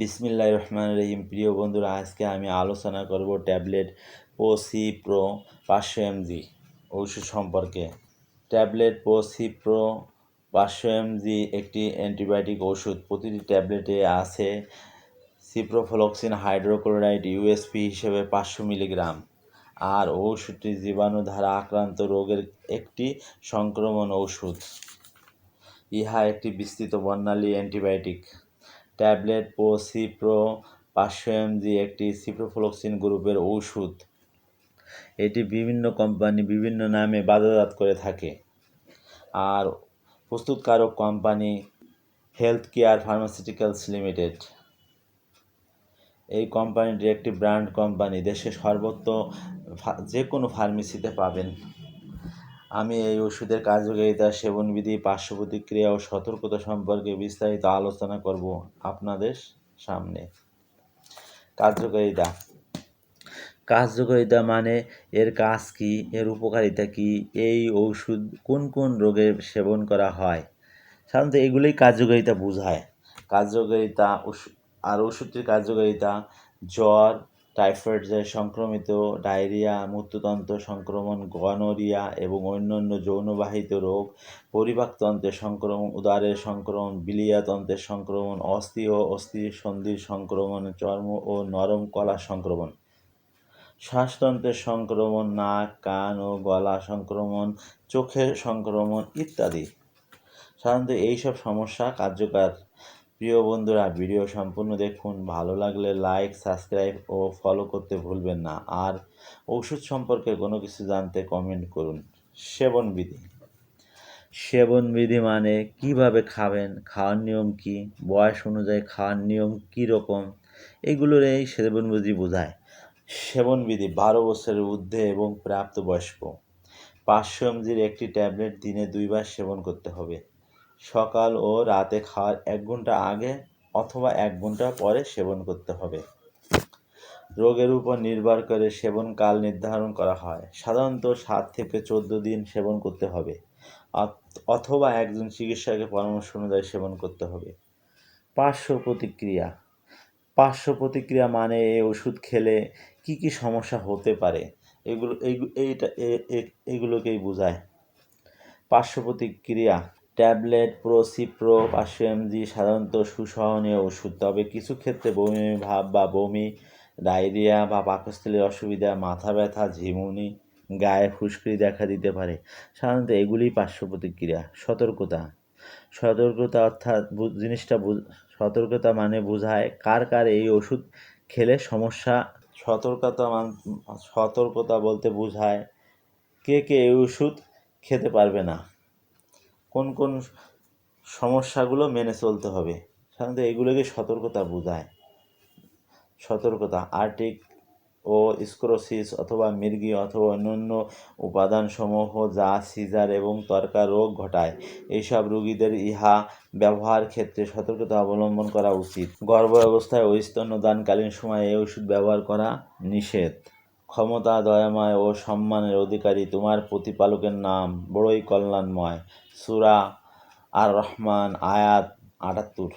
বিসমিল্লাহ রহমান রহিম। প্রিয় বন্ধুরা, আজকে আমি আলোচনা করব ট্যাবলেট পোসি প্রো পাঁচশো এমজি ঔষধ সম্পর্কে। ট্যাবলেট পোসি প্রো পাঁচশো এমজি একটি অ্যান্টিবায়োটিক ওষুধ। প্রতিটি ট্যাবলেটে আছে সিপ্রোফ্লক্সিন হাইড্রোক্লোরাইড ইউএসপি হিসেবে পাঁচশো মিলিগ্রাম। আর ঔষধটি জীবাণু দ্বারা আক্রান্ত রোগের একটি সংক্রমণ ঔষধ ইহা একটি বিস্তৃত বর্ণালী অ্যান্টিবায়োটিক। ট্যাবলেট প্রো পাঁচশো এমজি একটি সিপ্রোফ্লক্সিন গ্রুপের ঔষধ। এটি বিভিন্ন কোম্পানি বিভিন্ন নামে বাজারজাত করে থাকে। আর প্রস্তুতকারক company health care pharmaceuticals limited. এই কোম্পানিটি একটি ব্র্যান্ড কোম্পানি। দেশে সর্বত্র যে কোনো ফার্মেসিতে পাবেন। আমি এই ওষুধের কার্যকারিতা, সেবনবিধি পার্শ্ব প্রতিক্রিয়া ও সতর্কতা সম্পর্কে বিস্তারিত আলোচনা করব আপনাদের সামনে। কার্যকারিতা। কার্যকারিতা মানে এর কাজ কি, এর উপকারিতা কি, এই ওষুধ কোন কোন রোগে সেবন করা হয়? সাধারণত এগুলোই কার্যকারিতা বোঝায়। কার্যকারিতা ওষুধ আর ওষুধটির কার্যকারিতা, জ্বর টাইফয়েড সংক্রমিত, ডায়রিয়া মূত্রতন্ত্র সংক্রমণ, গনোরিয়া এবং অন্যান্য যৌনবাহিত রোগ, পরিপাকতন্ত্রের সংক্রমণ, উদারের সংক্রমণ, বিলিয়াতন্ত্রের সংক্রমণ অস্থি ও অস্থি সন্ধির সংক্রমণ, চর্ম ও নরম কলা সংক্রমণ। শ্বাসতন্ত্রের সংক্রমণ, নাক, কান ও গলা সংক্রমণ, চোখের সংক্রমণ ইত্যাদি। সাধারণত এইসব সমস্যা কার্যকর প্রিয় বন্ধুরা, ভিডিও সম্পূর্ণ দেখুন। ভালো লাগলে লাইক সাবস্ক্রাইব ও ফলো করতে ভুলবেন না। আর ওষুধ সম্পর্কে কোনো কিছু জানতে কমেন্ট করুন। সেবনবিধি সেবনবিধি মানে কীভাবে খাবেন, খাওয়ার নিয়ম কি, বয়স অনুযায়ী খাওয়ার নিয়ম কী রকম, এগুলোর এই সেবনবিধি বোঝায়। সেবনবিধি বারো বছরের ঊর্ধ্বে এবং প্রাপ্তবয়স্ক। পাঁচশো এমজির একটি ট্যাবলেট দিনে দুইবার সেবন করতে হবে। সকাল ও রাতে খাওয়ার এক ঘণ্টা আগে অথবা এক ঘণ্টা পরে সেবন করতে হবে। রোগের উপর নির্ভর করে সেবনকাল নির্ধারণ করা হয়। সাধারণত সাত থেকে চোদ্দ দিন সেবন করতে হবে। অথবা একজন চিকিৎসকের পরামর্শ অনুযায়ী সেবন করতে হবে। পার্শ্ব প্রতিক্রিয়া। পার্শ্ব প্রতিক্রিয়া মানে এই ওষুধ খেলে কি কি সমস্যা হতে পারে? এগুলো এইটা এগুলোকেই বোঝায়। পার্শ্ব প্রতিক্রিয়া। ট্যাবলেট প্রোসিপ্রো পাঁচশো এমজি সাধারণত সুসহনীয় ওষুধ। তবে কিছু ক্ষেত্রে বমি ভাব বা বমি, ডায়রিয়া বা পাকস্থলীর অসুবিধা, মাথা ব্যথা, ঝিমুনি, গায়ে ফুসকুড়ি দেখা দিতে পারে। সাধারণত এগুলিই পার্শ্ব প্রতিক্রিয়া। সতর্কতা। সতর্কতা অর্থাৎ জিনিসটা সতর্কতা মানে বোঝায় কার কার এই ওষুধ খেলে সমস্যা। সতর্কতা মান, সতর্কতা বলতে বোঝায় কে কে এই ওষুধ খেতে পারবে না। কোন কোন সমস্যাগুলো মেনে চলতে হবে। সাধারণত এগুলোকে সতর্কতা বোঝায়। সতর্কতা, আর্টিক ও স্ক্রোসিস অথবা মির্গি অথবা অন্যান্য উপাদানসমূহ যা সিজার এবং তর্কা রোগ ঘটায়। এইসব রোগীদের ইহা ব্যবহার ক্ষেত্রে সতর্কতা অবলম্বন করা উচিত। গর্ভ অবস্থায় ও স্তন্যদানকালীন সময়ে এই ওষুধ ব্যবহার করা নিষেধ। ক্ষমতা, দয়াময় ও সম্মানের অধিকারী তোমার প্রতিপালকের নাম বড়ই কল্যাণময়। সুরা আর রহমান আয়াত আটাত্তর।